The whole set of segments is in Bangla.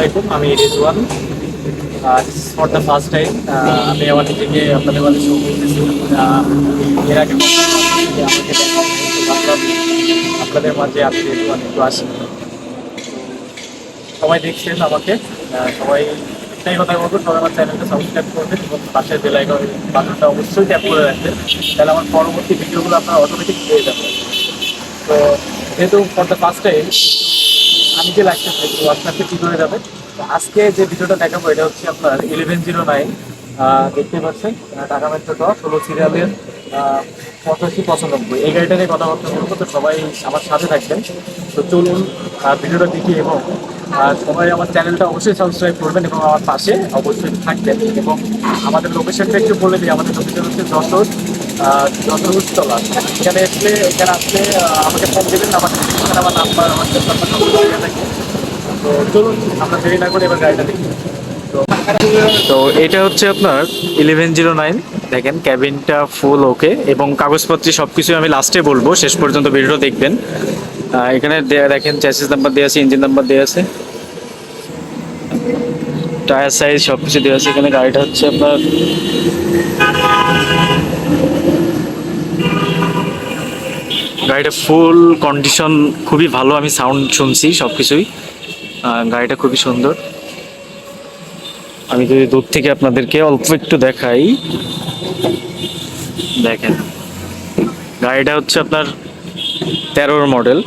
আসসালামাইকুম আমি Rezwan. For the first time আমি আমার নিজেকে আপনাদের মাঝে শো করতেছি। এর আগে আপনাদের মাঝে আমি রেজওয়ান একটু আসি। সবাই দেখছেন আমাকে? সবাই একটাই কথা বলব, সবাই আমার চ্যানেলটা সাবস্ক্রাইব করবেন এবং পাশের বেলাইকন বাটনটা অবশ্যই ট্যাপ করে রাখবেন। তাহলে আমার পরবর্তী ভিডিওগুলো আপনারা অটোমেটিক পেয়ে যাবেন। তো, যেহেতু ফর দ্য ফার্স্ট টাইম আমি যে লাইফটা থাকব আপনাকে কী করে যাবে? তো আজকে যে ভিডিওটা দেখাবো, এটা হচ্ছে আপনার ইলেভেন জিরো নাইন দেখতে পাচ্ছেন ঢাকা মেট্রো ট ষোলো সিরিয়ালের পঁচাশি পঁচানব্বই। এই গাড়িটা নিয়ে কথাবার্তা বলব, তো সবাই আমার সাথে থাকবেন। তো চলুন ভিডিওটা দেখি এবং সবাই আমার চ্যানেলটা অবশ্যই সাবস্ক্রাইব করবেন এবং আমার পাশে অবশ্যই থাকবেন এবং আমাদের লোকেশনটা একটু বলে দিই। আমাদের লোকেশন হচ্ছে যশোর যশোর এখানে আসলে এখানে আসলে আমাকে ফোন দেবেন, আমার আমার নাম্বার, আমার তো চলুন, আমরা দেরি না করে এবার গাড়িটা দেখি। তো এটা হচ্ছে আপনার ইলেভেন জিরো নাইন দেখেন ক্যাবিনটা ফুল ওকে এবং কাগজপত্র সব কিছু আমি লাস্টে বলব, শেষ পর্যন্ত ভিডিও দেখবেন। এখানে দেখেন চ্যাসিস নাম্বার দেওয়া আছে ইঞ্জিন নাম্বার দেওয়া আছে। টায়ার সাইজ সব কিছু দেওয়া আছে, এখানে গাড়িটা হচ্ছে আপনার গাড়িটা ফুল কন্ডিশন খুবই ভালো, আমি সাউন্ড শুনছি সব কিছুই গাড়িটা খুবই সুন্দর। আমি যদি দূর থেকে আপনাদেরকে অল্প একটু দেখাই। দেখেন, গাড়িটা হচ্ছে আপনার তেরোর মডেল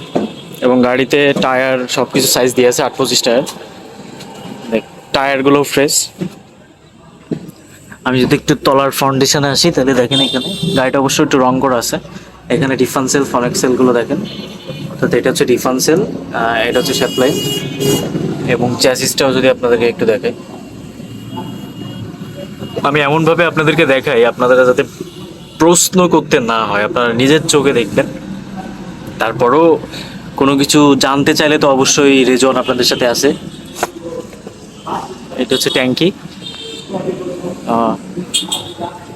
এবং গাড়িতে টায়ার সব কিছু সাইজ দিয়ে আছে আট পঁচিশ টায়ার দেখ টায়ারগুলো ফ্রেশ আমি যদি একটু তলার ফাউন্ডেশনে আসি, তাহলে দেখেন এখানে। গাড়িটা অবশ্যই একটু রং করা আছে। এখানে ডিফান্সেল ফরেক্সেলগুলো দেখেন। অর্থাৎ এটা হচ্ছে ডিফান্সেল এটা হচ্ছে শ্যাপলাইন এবং চ্যাসিসটাও যদি আপনাদেরকে একটু দেখাই। আমি এমনভাবে আপনাদেরকে দেখাই আপনারা যাতে প্রশ্ন করতে না হয়, আপনারা নিজের চোখে দেখবেন। তারপরও কোনো কিছু জানতে চাইলে তো অবশ্যই রেজন আপনাদের সাথে আছে। এটা হচ্ছে ট্যাঙ্কি।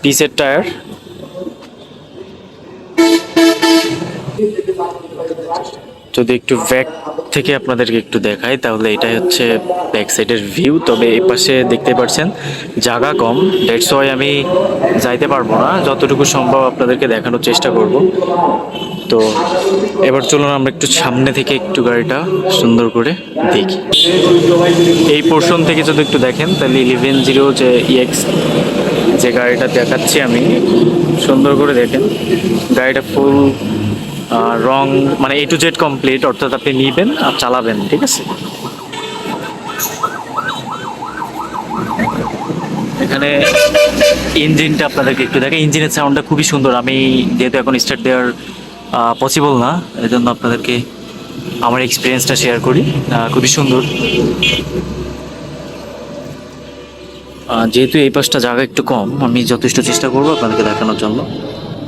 পিসের টায়ার। যদি একটু ব্যাক থেকে আপনাদেরকে একটু দেখাই, তাহলে এটাই হচ্ছে ব্যাক সাইডের ভিউ তবে এই পাশে দেখতে পাচ্ছেন জায়গা কম। ওয়াই আমি যাইতে পারব না। যতটুকু সম্ভব আপনাদেরকে দেখানোর চেষ্টা করব। তো এবার চলুন আমরা একটু সামনে থেকে একটু গাড়িটা সুন্দর করে দেখি। এই পোর্শন থেকে যদি একটু দেখেন, তাহলে ইলেভেন জিরো যে ইএক্স যে গাড়িটা দেখাচ্ছি আমি, সুন্দর করে দেখেন। গাড়িটা ফুল রং মানে এ টু জেড কমপ্লিট অর্থাৎ আপনি নিবেন আর চালাবেন, ঠিক আছে? এখানে ইঞ্জিনটা আপনাদেরকে একটু দেখে, ইঞ্জিনের সাউন্ডটা খুবই সুন্দর। আমি যেহেতু এখন স্টার্ট দেওয়ার পসিবল না এই জন্য আপনাদেরকে আমার এক্সপিরিয়েন্সটা শেয়ার করি। খুবই সুন্দর। যেহেতু এই পাশটা জায়গা একটু কম, আমি যথেষ্ট চেষ্টা করব আপনাদেরকে দেখানোর জন্য।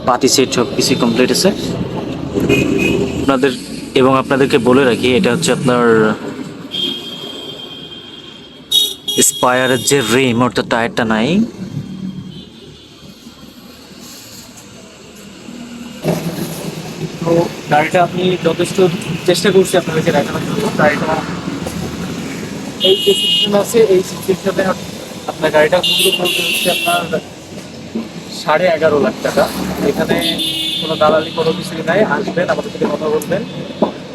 পাতি সেট সব কিছুই কমপ্লিট আছে। আপনাদের এবং আপনাদেরকে বলে রাখি, এটা হচ্ছে আপনার স্পায়ারের যে রিম অর্থাৎ টায়ারটা নাই। তো গাড়িটা আমি যথেষ্ট চেষ্টা করছি আপনাদেরকে দেখানোর জন্য। গাড়িটা এই যে সিস্টেম আছে, এই সিস্টেমে আপনার গাড়িটা হচ্ছে আপনার সাড়ে এগারো লাখ টাকা। এখানে কোনো দালালি কোনো কিছুই নাই, আসবেন, আমাদের সাথে কথা বলবেন,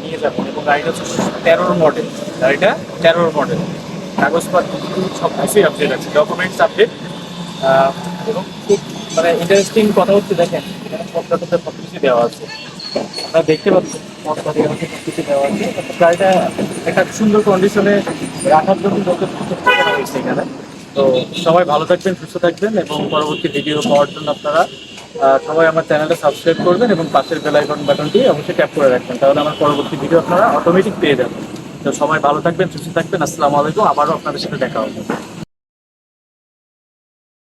নিয়ে যাবেন। এবং গাড়িটা হচ্ছে তেরোর মডেল গাড়িটা তেরোর মডেল কাগজপত্র, সব কিছুই আপডেট আছে ডকুমেন্টস আপডেট এবং খুব মানে ইন্টারেস্টিং কথা হচ্ছে, দেখেন, এখানে সব কিছু দেওয়া আছে। আপনারা দেখতে পাচ্ছেন সব কিছু দেওয়া আছে। গাড়িটা একটা সুন্দর কন্ডিশনে রাখার জন্য এখানে। তো সবাই ভালো থাকবেন, সুস্থ থাকবেন, এবং পরবর্তী ভিডিও পাওয়ার জন্য আপনারা সবাই আমার চ্যানেলটা সাবস্ক্রাইব করবেন এবং পাশের বেল আইকন বাটনটি অবশ্যই ট্যাপ করে রাখবেন, তাহলে আমার পরবর্তী ভিডিও আপনারা অটোমেটিক পেয়ে যাবেন। তো সবাই ভালো থাকবেন, সুস্থ থাকবেন, আসসালামু আলাইকুম, আবারও আপনাদের সাথে দেখা হবে।